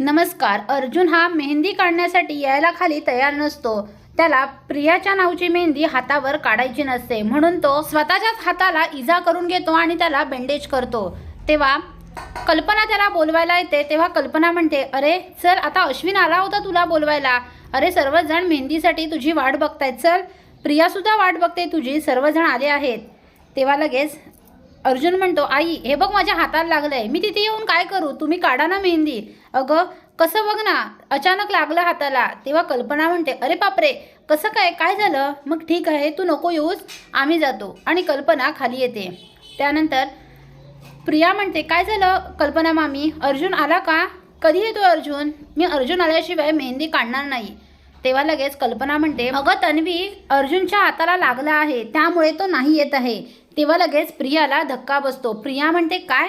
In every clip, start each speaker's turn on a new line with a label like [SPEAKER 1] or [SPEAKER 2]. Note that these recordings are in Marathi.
[SPEAKER 1] नमस्कार अर्जुन हा मेहंदी काढण्यासाठी यायला खाली तयार नसतो. त्याला प्रियाच्या नावची मेहंदी हातावर काढायची नसते. म्हणून तो स्वतःच्याच हाताला इजा करून घेतो आणि त्याला बँडेज करतो. तेव्हा कल्पना त्याला बोलवायला येते. तेव्हा कल्पना म्हणते अरे चल आता अश्विन आला होता तुला बोलवायला. अरे सर्वजण मेहंदीसाठी तुझी वाट बघतायत. चल प्रियासुद्धा वाट बघते. तुझी सर्वजण आले आहेत. तेव्हा लगेच अर्जुन म्हणतो आई हे बघ माझ्या हाताला लागलं आहे मी तिथे येऊन काय करू? तुम्ही काढा ना मेहंदी. अगं कसं बघ ना अचानक लागलं हाताला. तेव्हा कल्पना म्हणते अरे बापरे कसं काय? काय झालं? मग ठीक आहे तू नको येऊस आम्ही जातो. आणि कल्पना खाली येते. त्यानंतर प्रिया म्हणते काय झालं? कल्पना मामी अर्जुन आला का? कधी येतो अर्जुन? मी अर्जुन आल्याशिवाय मेहंदी काढणार नाही. तेव्हा लगेच कल्पना म्हणते अगं तन्वी अर्जुनच्या हाताला लागला आहे त्यामुळे तो नाही येत आहे. तेव्हा लगेच प्रियाला धक्का बसतो. प्रिया म्हणते काय?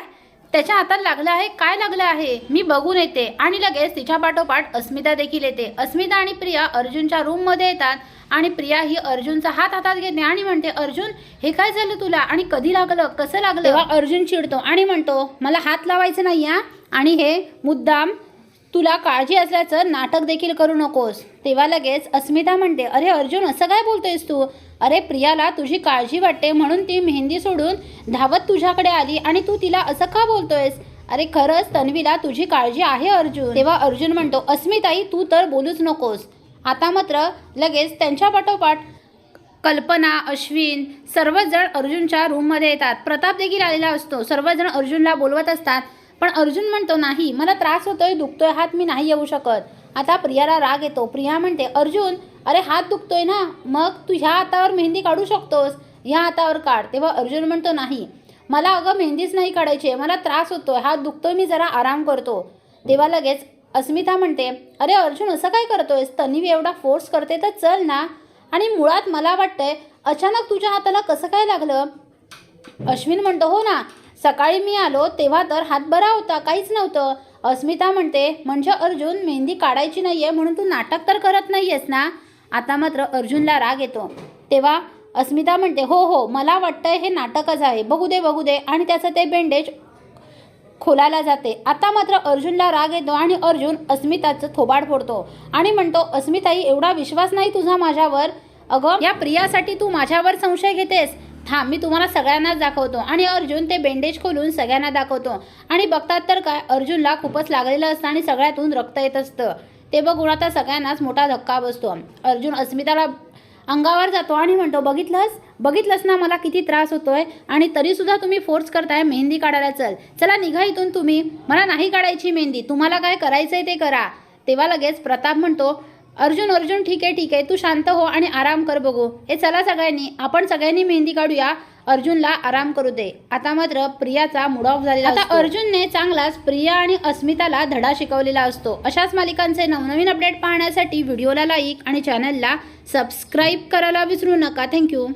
[SPEAKER 1] त्याच्या हातात लागलं आहे? काय लागलं आहे? मी बघून येते. आणि लगेच तिच्या पाठोपाठ अस्मिता देखील येते. अस्मिता आणि प्रिया अर्जुनच्या रूममध्ये येतात आणि प्रिया ही अर्जुनचा हात हातात घेते आणि म्हणते अर्जुन हे काय झालं तुला? आणि कधी लागलं? कसं लागलं? अर्जुन चिडतो आणि म्हणतो मला हात लावायचं नाही या आणि हे मुद्दाम तुला काळजी असल्याचं नाटक देखील करू नकोस. तेव्हा लगेच अस्मिता म्हणते अरे अर्जुन असं काय बोलतोयस तू? अरे प्रियाला तुझी काळजी वाटते म्हणून ती मेहंदी सोडून धावत तुझ्याकडे आली आणि तू तिला असं का बोलतोयस? अरे खरंच तन्वीला तुझी काळजी आहे अर्जुन. तेव्हा अर्जुन म्हणतो अस्मिताई तू तर बोलूच नकोस. आता मात्र लगेच त्यांच्या पाठोपाठ कल्पना अश्विन सर्वच जण अर्जुनच्या रूममध्ये येतात. प्रताप देखील आलेला असतो. सर्वजण अर्जुनला बोलवत असतात. पण अर्जुन म्हणतो नाही मला त्रास होतोय दुखतोय हात मी नाही येऊ शकत. आता प्रियाला राग येतो. प्रिया म्हणते अर्जुन अरे हात दुखतोय ना मग तू ह्या हातावर मेहंदी काढू शकतोस ह्या हातावर काढ. तेव्हा अर्जुन म्हणतो नाही मला अगं मेहंदीच नाही काढायची आहे मला त्रास होतोय हात दुखतोय मी जरा आराम करतो. तेव्हा लगेच अस्मिता म्हणते अरे अर्जुन असं काय करतोयस? तन्वी एवढा फोर्स करते तर चल ना. आणि मुळात मला वाटतंय अचानक तुझ्या हाताला कसं काय लागलं? अश्विन म्हणतो हो ना सकाळी मी आलो तेव्हा तर हात बरा होता काहीच नव्हतं. अस्मिता म्हणते म्हणजे अर्जुन मेहंदी काढायची नाही आहे म्हणून तू नाटक तर करत नाही आहेस ना? आता मात्र अर्जुनला राग येतो. तेव्हा अस्मिता म्हणते हो हो मला वाटतंय हे नाटकच आहे. बघू दे बघू दे. आणि त्याचं ते बेंडेज खोलायला जाते. आता मात्र अर्जुनला राग येतो आणि अर्जुन अस्मिताचं थोबाड फोडतो आणि म्हणतो अस्मिताई एवढा विश्वास नाही तुझा माझ्यावर? अगं या प्रियासाठी तू माझ्यावर संशय घेतेस. हां मी तुम्हाला सगळ्यांनाच दाखवतो. आणि अर्जुन ते बेंडेज खोलून सगळ्यांना दाखवतो. आणि बघतात तर काय अर्जुनला खूपच लागलेलं असतं आणि सगळ्यातून रक्त येत असतं. ते बघून आता सगळ्यांनाच मोठा धक्का बसतो. अर्जुन अस्मिताला अंगावर जातो आणि म्हणतो बघितलंस? बघितलंस ना मला किती त्रास होतोय? आणि तरीसुद्धा तुम्ही फोर्स करताय मेहंदी काढायला चल. चला निघा इथून तुम्ही. मला नाही काढायची मेहंदी. तुम्हाला काय करायचं आहे ते करा. तेव्हा लगेच प्रताप म्हणतो अर्जुन अर्जुन ठीक आहे ठीक आहे. तू शांत हो आणि आराम कर बघू. हे चला सगळ्यांनी. आपण सगळ्यांनी मेहंदी काढूया. अर्जुनला आराम करू दे. आता मात्र प्रियाचा मूड ऑफ झालेला आता अर्जुनने चांगलाच प्रिया आणि अस्मिताला धडा शिकवलेला असतो. अशाच मालिकांचे नवनवीन अपडेट पाहण्यासाठी व्हिडिओला लाईक आणि चॅनलला सबस्क्राईब करायला विसरू नका. थँक्यू